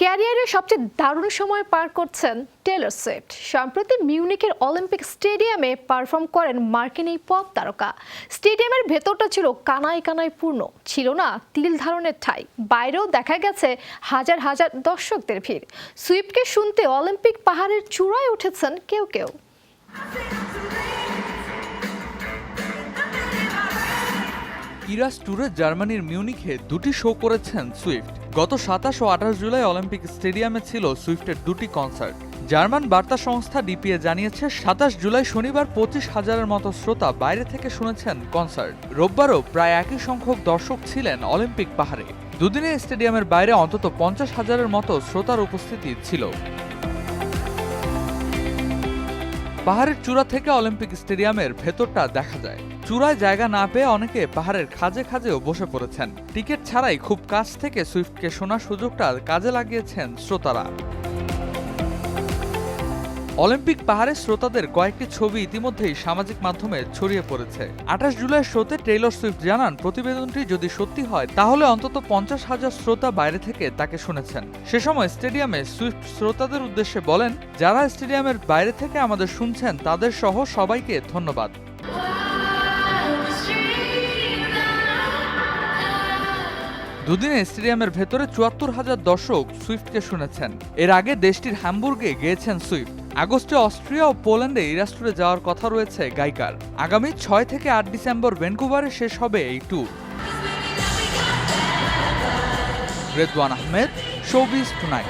ক্যারিয়ারের সবচেয়ে দারুণ সময় পার করছেন টেলর সুইফট। সম্প্রতি মিউনিকের অলিম্পিক স্টেডিয়ামে পারফর্ম করেন মার্কিন এই পপ তারকা। স্টেডিয়ামের ভেতরটা ছিল কানায় কানায় পূর্ণ, ছিল না তিল ধারণের ঠাই। বাইরেও দেখা গেছে হাজার হাজার দর্শকদের ভিড়। সুইফটকে শুনতে অলিম্পিক পাহাড়ের চূড়ায় উঠেছেন কেউ কেউ। ইরাস ট্যুরে জার্মানির মিউনিখে দুটি শো করেছেন সুইফট। গত সাতাশ ও আঠাশ জুলাই অলিম্পিক স্টেডিয়ামে ছিল সুইফটের দুটি কনসার্ট। জার্মান বার্তা সংস্থা ডিপিএ জানিয়েছে, সাতাশ জুলাই শনিবার পঁচিশ হাজারের মতো শ্রোতা বাইরে থেকে শুনেছেন কনসার্ট। রোববারও প্রায় একই সংখ্যক দর্শক ছিলেন অলিম্পিক পাহাড়ে। দুদিনে স্টেডিয়ামের বাইরে অন্তত পঞ্চাশ হাজারের মতো শ্রোতার উপস্থিতি ছিল। পাহাড়ের চূড়া থেকে অলিম্পিক স্টেডিয়ামের ভেতরটা দেখা যায়। চূড়ায় জায়গা না পেয়ে অনেকে পাহাড়ের খাজে খাজেও বসে পড়েছেন। টিকিট ছাড়াই খুব কাছ থেকে সুইফটকে শোনার সুযোগটা কাজে লাগিয়েছেন শ্রোতারা। অলিম্পিক পাহাড়ের শ্রোতাদের কয়েকটি ছবি ইতিমধ্যেই সামাজিক মাধ্যমে ছড়িয়ে পড়েছে। আঠাশ জুলাই শোতে টেইলর সুইফট জানান, প্রতিবেদনটি যদি সত্যি হয়, তাহলে অন্তত পঞ্চাশ হাজার শ্রোতা বাইরে থেকে তাকে শুনেছেন। সে সময় স্টেডিয়ামে সুইফট শ্রোতাদের উদ্দেশ্যে বলেন, যারা স্টেডিয়ামের বাইরে থেকে আমাদের শুনছেন, তাদের সহ সবাইকে ধন্যবাদ। দুদিনে স্টেডিয়ামের ভেতরে চুয়াত্তর হাজার দর্শক সুইফটকে শুনেছেন। এর আগে দেশটির হ্যামবুর্গে গিয়েছেন সুইফট। আগস্টে অস্ট্রিয়া ও পোল্যান্ডে এই ইরাস্টুরে যাওয়ার কথা রয়েছে গায়িকার আগামী ছয় থেকে আট ডিসেম্বর ভ্যানকুভারে শেষ হবে এই tour Redwan Ahmed, showbiz tonight.